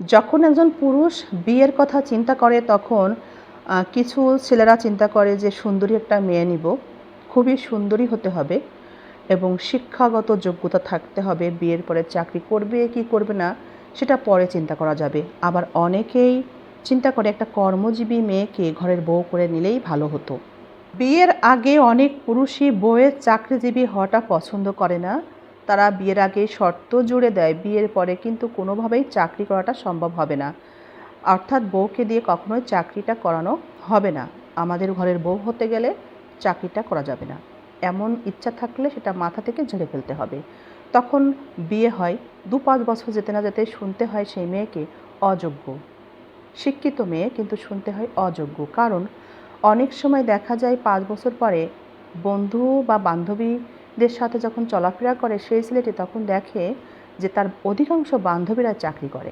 যখন একজন পুরুষ বিয়ের কথা চিন্তা করে, তখন কিছু ছেলেরা চিন্তা করে যে, সুন্দরী একটা মেয়ে নিব। খুবই সুন্দরী হতে হবে এবং শিক্ষাগত যোগ্যতা থাকতে হবে। বিয়ের পরে চাকরি করবে কি করবে না, সেটা পরে চিন্তা করা যাবে। আবার অনেকেই চিন্তা করে একটা কর্মজীবী মেয়েকে ঘরের বউ করে নিলেই ভালো হতো। বিয়ের আগে অনেক পুরুষই বউয়ের চাকরিজীবী হওয়াটা পছন্দ করে না। তারা বিয়ের আগে শর্ত জুড়ে দেয়, বিয়ের পরে কিন্তু কোনোভাবেই চাকরি করাটা সম্ভব হবে না। অর্থাৎ বউকে দিয়ে কখনোই চাকরিটা করানো হবে না। আমাদের ঘরের বউ হতে গেলে চাকরিটা করা যাবে না। এমন ইচ্ছা থাকলে সেটা মাথা থেকে ঝেড়ে ফেলতে হবে। তখন বিয়ে হয়, দু পাঁচ বছর যেতে না যেতে শুনতে হয় সেই মেয়েকে অযোগ্য। শিক্ষিত মেয়ে কিন্তু শুনতে হয় অযোগ্য। কারণ অনেক সময় দেখা যায় পাঁচ বছর পরে বন্ধু বা বান্ধবীদের সাথে যখন চলাফেরা করে, সেই ছেলেটি তখন দেখে যে তার অধিকাংশ বান্ধবীরা চাকরি করে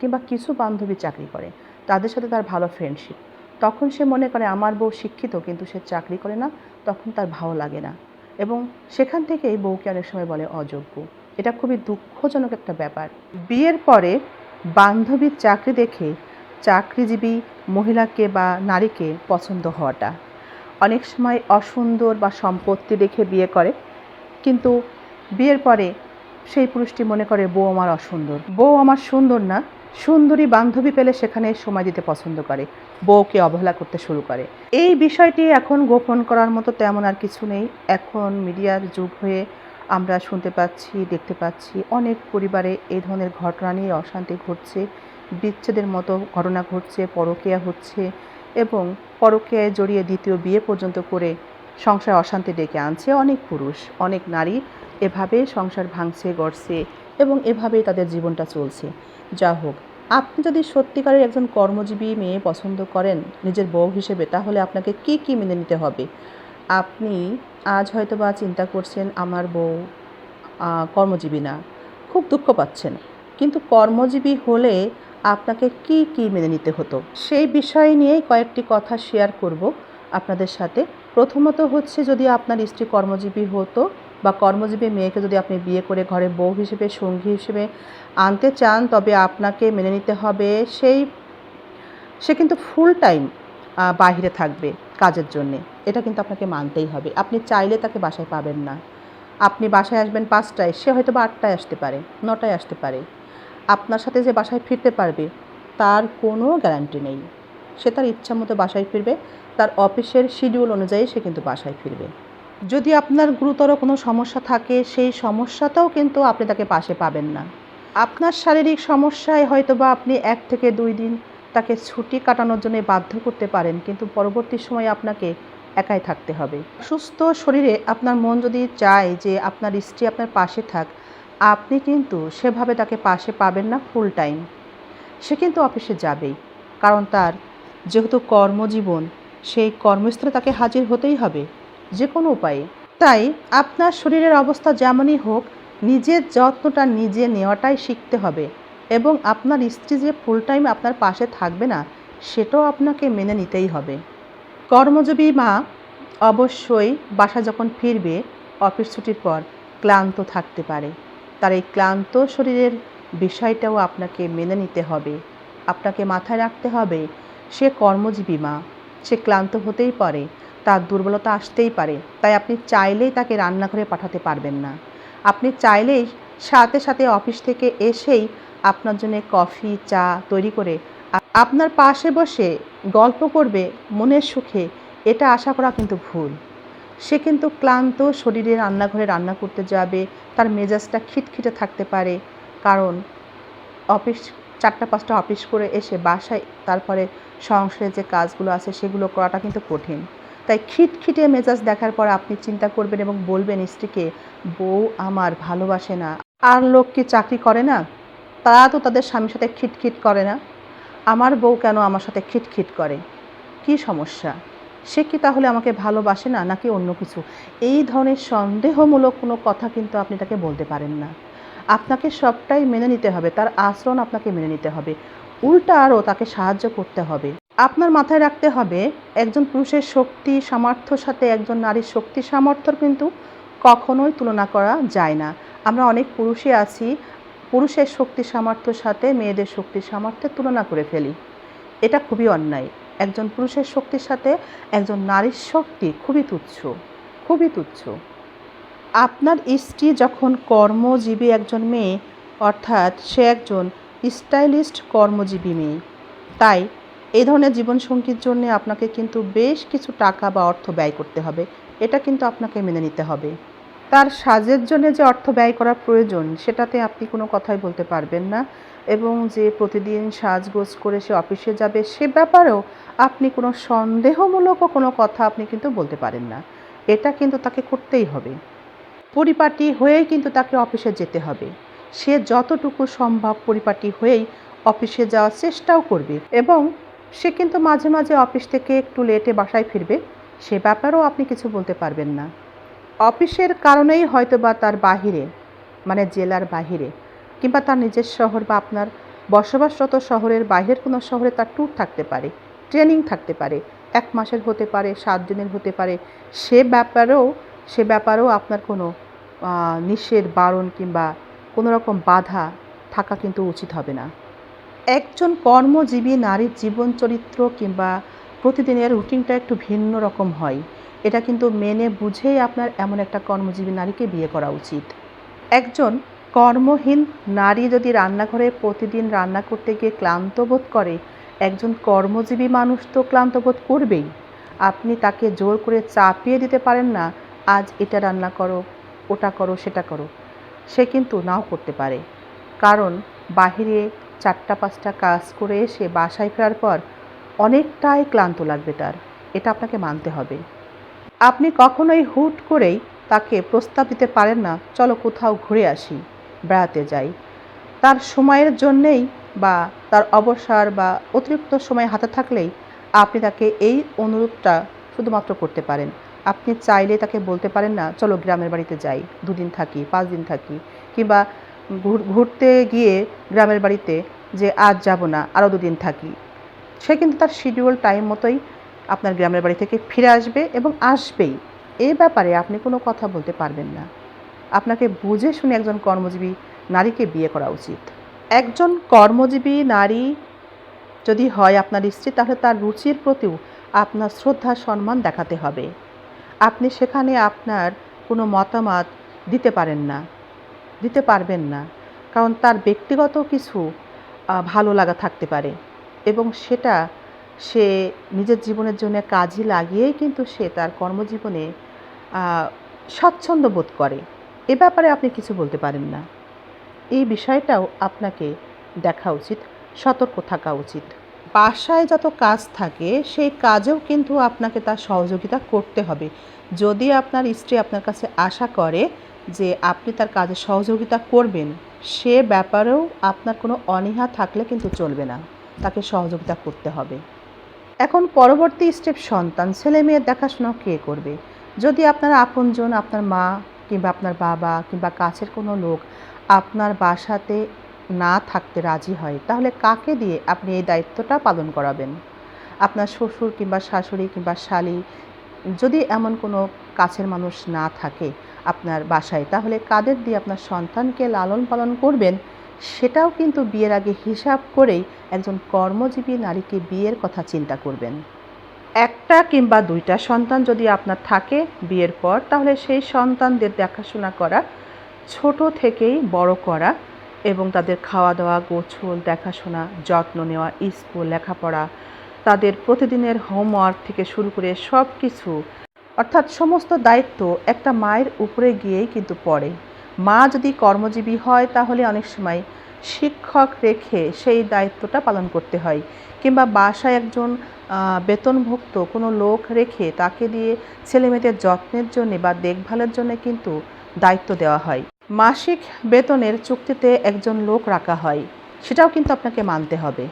কিংবা কিছু বান্ধবী চাকরি করে। তাদের সাথে তার ভালো ফ্রেন্ডশিপ তখন সে মনে করে, আমার বউ শিক্ষিত, কিন্তু সে চাকরি করে না। তখন তার ভালো লাগে না। এবং সেখান থেকেই বউকে অনেক সময় বলে অযোগ্য। এটা খুবই দুঃখজনক একটা ব্যাপার। বিয়ের পরে বান্ধবীর চাকরি দেখে চাকরিজীবী মহিলাকে বা নারীকে পছন্দ হওয়াটা। অনেক সময় অসুন্দর বা সম্পত্তি দেখে বিয়ে করে। কিন্তু বিয়ের পরে সেই পুরুষটি মনে করে, বউ আমার অসুন্দর। বউ আমার সুন্দর না, সুন্দরী বান্ধবী পেলে সেখানে সময় দিতে পছন্দ করে, বউকে অবহেলা করতে শুরু করে। এই বিষয়টি এখন গোপন করার মতো তেমন আর কিছু নেই। এখন মিডিয়ার যুগ হয়ে আমরা শুনতে পাচ্ছি, দেখতে পাচ্ছি অনেক পরিবারে এই ধরনের ঘটনা নিয়ে অশান্তি ঘটছে, বিচ্ছেদের মতো ঘটনা ঘটছে, পরকীয়া হচ্ছে এবং পরকীয়ায় জড়িয়ে দ্বিতীয় বিয়ে পর্যন্ত করে সংসার অশান্তি ডেকে আনছে অনেক পুরুষ, অনেক নারী এভাবে সংসার ভাঙছে, গড়ছে এবং এভাবেই তাদের জীবনটা চলছে। যা হোক, আপনি যদি সত্যিকারের একজন কর্মজীবী মেয়ে পছন্দ করেন নিজের বউ হিসেবে, তাহলে আপনাকে কি কি মেনে নিতে হবে? আপনি আজ হয়তো বা চিন্তা করছেন, আমার বউ কর্মজীবী না। খুব দুঃখ পাচ্ছেন। কিন্তু কর্মজীবী হলে আপনাকে কি কি মেনে নিতে হতো? সেই বিষয় নিয়েই কয়েকটি কথা শেয়ার করব আপনাদের সাথে। প্রথমত হচ্ছে যদি আপনার স্ত্রী কর্মজীবী হতো বা কর্মজীবী মেয়েকে যদি আপনি বিয়ে করে ঘরে বউ হিসেবে, সঙ্গী হিসেবে আনতে চান, তবে আপনাকে মেনে নিতে হবে সেই, সে কিন্তু ফুল টাইম বাহিরে থাকবে কাজের জন্যে। এটা কিন্তু আপনাকে মানতেই হবে। আপনি চাইলে তাকে বাসায় পাবেন না। আপনি বাসায় আসবেন পাঁচটায়, সে হয়তো বা আটটায় আসতে পারে, নটায় আসতে পারে। আপনার সাথে যে বাসায় ফিরতে পারবে, তার কোনো গ্যারান্টি নেই। সে তার ইচ্ছা মতো বাসায় ফিরবে। তার অফিসের শিডিউল অনুযায়ী সে কিন্তু বাসায় ফিরবে। যদি আপনার গুরুতর কোনো সমস্যা থাকে, সেই সমস্যাটাও কিন্তু আপনি তাকে পাশে পাবেন না। আপনার শারীরিক সমস্যায় হয়তো বা আপনি এক থেকে দুই দিন তাকে ছুটি কাটানোর জন্য বাধ্য করতে পারেন, কিন্তু পরবর্তী সময়ে আপনাকে একাই থাকতে হবে। সুস্থ শরীরে আপনার মন যদি চায় যে আপনার স্ত্রী আপনার পাশে থাক, আপনি কিন্তু সেভাবে তাকে পাশে পাবেন না ফুল টাইম সে কিন্তু অফিসে যাবেই, কারণ তার যেহেতু কর্মজীবন, সেই কর্মস্থলে তাকে হাজির হতেই হবে, যে কোনো উপায়ে। তাই আপনার শরীরের অবস্থা যেমনই হোক, নিজের যত্নটা নিজে নেওয়াটাই শিখতে হবে এবং আপনার স্ত্রী যে ফুল টাইম আপনার পাশে থাকবে না, সেটাও আপনাকে মেনে নিতেই হবে। কর্মজীবী মা অবশ্যই বাসা যখন ফিরবে, অফিস ছুটির পর ক্লান্ত থাকতে পারে। তার এই ক্লান্ত শরীরের বিষয়টাও আপনাকে মেনে নিতে হবে। আপনাকে মাথায় রাখতে হবে সে কর্মজীবী মা। সে ক্লান্ত হতেই পারে, তার দুর্বলতা আসতেই পারে, তাই আপনি চাইলেই তাকে রান্নাঘরে পাঠাতে পারবেন না। আপনি চাইলেই সাথে সাথে অফিস থেকে এসেই আপনার জন্য কফি, চা তৈরি করে আপনার পাশে বসে গল্প করবে মনের সুখে, এটা আশা করা কিন্তু ভুল। সে কিন্তু ক্লান্ত শরীরে রান্নাঘরে রান্না করতে যাবে, তার মেজাজটা খিটখিটে থাকতে পারে, কারণ অফিস চারটা, পাঁচটা অফিস করে এসে বাসায়, তারপরে সংসারে যে কাজগুলো আছে সেগুলো করাটা কিন্তু কঠিন। তাই খিটখিটে মেজাজ দেখার পর আপনি চিন্তা করবেন এবং বলবেন, স্ত্রীকে, বউ আমার ভালোবাসে না। আর লোক কি চাকরি করে না? তারা তো তাদের স্বামীর সাথে খিটখিট করে না। আমার বউ কেন আমার সাথে খিটখিট করে? কি সমস্যা? সে কি তাহলে আমাকে ভালোবাসে না, নাকি অন্য কিছু? এই ধরনের সন্দেহমূলক কোনো কথা কিন্তু আপনি তাকে বলতে পারেন না। আপনাকে সবটাই মেনে নিতে হবে। তার আচরণ আপনাকে মেনে নিতে হবে। উল্টা আরও তাকে সাহায্য করতে হবে। আপনার মাথায় রাখতে হবে, একজন পুরুষের শক্তি, সামর্থ্যর সাথে একজন নারীর শক্তি, সামর্থ্যর কিন্তু কখনোই তুলনা করা যায় না। আমরা অনেক পুরুষই আছি, পুরুষের শক্তি, সামর্থ্যর সাথে মেয়েদের শক্তি, সামর্থ্যের তুলনা করে ফেলি। এটা খুবই অন্যায়। একজন পুরুষের শক্তির সাথে একজন নারীর শক্তি খুবই তুচ্ছ খুবই তুচ্ছ। আপনার স্ত্রী যখন কর্মজীবী একজন মেয়ে, অর্থাৎ সে একজন স্টাইলিস্ট কর্মজীবী মেয়ে। তাই এই ধরনের জীবনসঙ্গীর জন্য আপনাকে কিন্তু বেশ কিছু টাকা বা অর্থ ব্যয় করতে হবে। এটা কিন্তু আপনাকে মেনে নিতে হবে। তার সাজের জন্য যে অর্থ ব্যয় করা প্রয়োজন, সেটাতে আপনি কোনো কথাই বলতে পারবেন না এবং যে প্রতিদিন সাজগোজ করে সে অফিসে যাবে, সে ব্যাপারেও আপনি কোনো সন্দেহমূলকও কোনো কথা আপনি কিন্তু বলতে পারেন না। এটা কিন্তু তাকে করতেই হবে। পরিপাটি হয়েই কিন্তু তাকে অফিসে যেতে হবে। সে যতটুকু সম্ভব পরিপাটি হয়েই অফিসে যাওয়ার চেষ্টাও করবে এবং সে কিন্তু মাঝে মাঝে অফিস থেকে একটু লেটে বাসায় ফিরবে, সে ব্যাপারেও আপনি কিছু বলতে পারবেন না। অফিসের কারণেই হয়তো বা তার বাহিরে মানে জেলার বাহিরে, কিংবা তার নিজের শহর বা আপনার বসবাসরত শহরের বাইরের কোনো শহরে তার ট্যুর থাকতে পারে ট্রেনিং থাকতে পারে, এক মাসের হতে পারে, সাত দিনের হতে পারে, সে ব্যাপারেও সে ব্যাপারেও আপনার কোনো নিষেধ, বারণ কিংবা কোনো রকম বাধা থাকা কিন্তু উচিত হবে না। একজন কর্মজীবী নারীর জীবন চরিত্র কিংবা প্রতিদিনের রুটিনটা একটু ভিন্ন রকম হয়। এটা কিন্তু মেনে বুঝেই আপনার এমন একটা কর্মজীবী নারীকে বিয়ে করা উচিত। একজন কর্মহীন নারী যদি রান্নাঘরে প্রতিদিন রান্না করতে গিয়ে ক্লান্ত বোধ করে, একজন কর্মজীবী মানুষ তো ক্লান্ত বোধ করবেই। আপনি তাকে জোর করে চাপিয়ে দিতে পারেন না, আজ এটা রান্না করো, ওটা করো, সেটা করো। সে কিন্তু নাও করতে পারে। কারণ বাহিরে চারটা পাঁচটা কাজ করে এসে বাসায় ফেরার পর অনেকটাই ক্লান্ত লাগবে তার। এটা আপনাকে মানতে হবে। আপনি কখনোই হুট করেই তাকে প্রস্তাব দিতে পারেন না, চলো কোথাও ঘুরে আসি, বেড়াতে যাই। তার সময়ের জন্যেই বা তার অবসর বা অতিরিক্ত সময় হাতে থাকলেই আপনি তাকে এই অনুরোধটা শুধুমাত্র করতে পারেন। আপনি চাইলে তাকে বলতে পারেন না, চলো গ্রামের বাড়িতে যাই, দুদিন থাকি, পাঁচ দিন থাকি। কিংবা ঘুর- ঘুরতে গিয়ে গ্রামের বাড়িতে যে, আজ যাব না আরও দুদিন থাকি। সে কিন্তু তার শিডিউল টাইম মতোই আপনার গ্রামের বাড়ি থেকে ফিরে আসবে এবং আসবেই। এ ব্যাপারে আপনি কোনো কথা বলতে পারবেন না। আপনাকে বুঝে শুনে একজন কর্মজীবী নারীকে বিয়ে করা উচিত। একজন কর্মজীবী নারী যদি হয় আপনার স্ত্রী, তাহলে তার রুচির প্রতিও আপনার শ্রদ্ধা সম্মান দেখাতে হবে। আপনি সেখানে আপনার কোনো মতামত দিতে পারেন না, দিতে পারবেন না। কারণ তার ব্যক্তিগত কিছু ভালো লাগা থাকতে পারে এবং সেটা সে নিজের জীবনের জন্য কাজে লাগিয়েই কিন্তু সে তার কর্মজীবনে স্বাচ্ছন্দ্য বোধ করে। এ ব্যাপারে আপনি কিছু বলতে পারেন না। এই বিষয়টাও আপনাকে দেখা উচিত, সতর্ক থাকা উচিত। বাসায় যত কাজ থাকে, সেই কাজেও কিন্তু আপনাকে তার সহযোগিতা করতে হবে। যদি আপনার স্ত্রী আপনার কাছে আশা করে যে আপনি তার কাজে সহযোগিতা করবেন, সে ব্যাপারেও আপনার কোনো অনীহা থাকলে কিন্তু চলবে না। তাকে সহযোগিতা করতে হবে। এখন পরবর্তী স্টেপ সন্তান। ছেলে মেয়ের দেখাশোনা কে করবে? যদি আপনার আপনজন, আপনার মা কিংবা আপনার বাবা কিংবা কাছের কোনো লোক আপনার বাসাতে না থাকতে রাজি হয়, তাহলে কাকে দিয়ে আপনি এই দায়িত্বটা পালন করাবেন? আপনার শ্বশুর কিংবা শাশুড়ি কিংবা শালি, যদি এমন কোনো কাছের মানুষ না থাকে আপনার বাসায়, তাহলে কাদের দিয়ে আপনার সন্তানকে লালন পালন করবেন? সেটাও কিন্তু বিয়ের আগে হিসাব করেই একজন কর্মজীবী নারীকে বিয়ের কথা চিন্তা করবেন। একটা কিংবা দুইটা সন্তান যদি আপনার থাকে বিয়ের পর, তাহলে সেই সন্তানদের দেখাশোনা করা, ছোট থেকেই বড় করা এবং তাদের খাওয়া দাওয়া গোছল, দেখাশোনা, যত্ন নেওয়া, স্কুল, লেখাপড়া, তাদের প্রতিদিনের হোমওয়ার্ক থেকে শুরু করে সব কিছু অর্থাৎ সমস্ত দায়িত্ব একটা মায়ের উপরে গিয়েই কিন্তু পড়ে। মা যদি কর্মজীবী হয় তাহলে অনেক সময় শিক্ষক রেখে সেই দায়িত্বটা পালন করতে হয় কিংবা বাসায় একজন বেতনভুক্ত কোনো লোক রেখে তাকে দিয়ে ছেলেমেয়েদের যত্নের জন্য বা দেখভালের জন্য কিন্তু দায়িত্ব দেওয়া হয়। মাসিক বেতনের চুক্তিতে একজন লোক রাখা হয়, সেটাও কিন্তু আপনাকে মানতে হবে।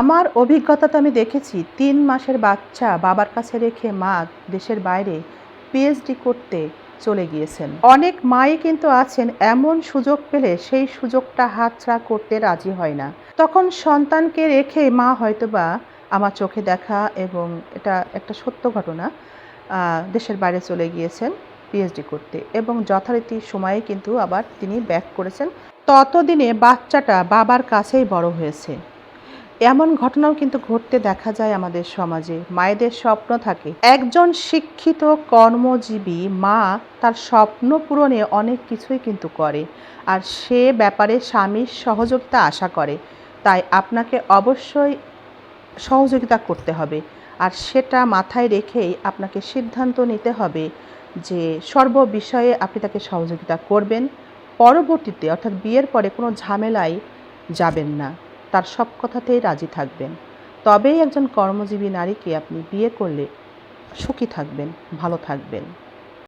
আমার অভিজ্ঞতাতে আমি দেখেছি, তিন মাসের বাচ্চা বাবার কাছে রেখে মা দেশের বাইরে পিএইচডি করতে চলে গিয়েছেন। অনেক মাই কিন্তু আছেন, এমন সুযোগ পেলে সেই সুযোগটা হাতছাড়া করতে রাজি হয় না। তখন সন্তানকে রেখে মা হয়তোবা আমার চোখে দেখা এবং এটা একটা সত্য ঘটনা দেশের বাইরে চলে গিয়েছেন। পিএইচডি করতে এবং যথারীতি সময়ে কিন্তু আবার তিনি ব্যাক করেছেন। ততদিনে বাচ্চাটা বাবার কাছেই বড় হয়েছে। এমন ঘটনাও কিন্তু ঘটতে দেখা যায় আমাদের সমাজে। মায়েদের স্বপ্ন থাকে। একজন শিক্ষিত, কর্মজীবী মা তার স্বপ্ন পূরণে অনেক কিছুই কিন্তু করে আর সে ব্যাপারে স্বামীর সহযোগিতা আশা করে। তাই আপনাকে অবশ্যই সহযোগিতা করতে হবে। আর সেটা মাথায় রেখেই আপনাকে সিদ্ধান্ত নিতে হবে যে সর্ব বিষয়ে আপনি তাকে সহযোগিতা করবেন, পরবর্তীতে অর্থাৎ বিয়ের পরে কোনো ঝামেলায় যাবেন না, তার সব কথাতেই রাজি থাকবেন। তবেই একজন কর্মজীবী নারীকে আপনি বিয়ে করলে সুখী থাকবেন, ভালো থাকবেন।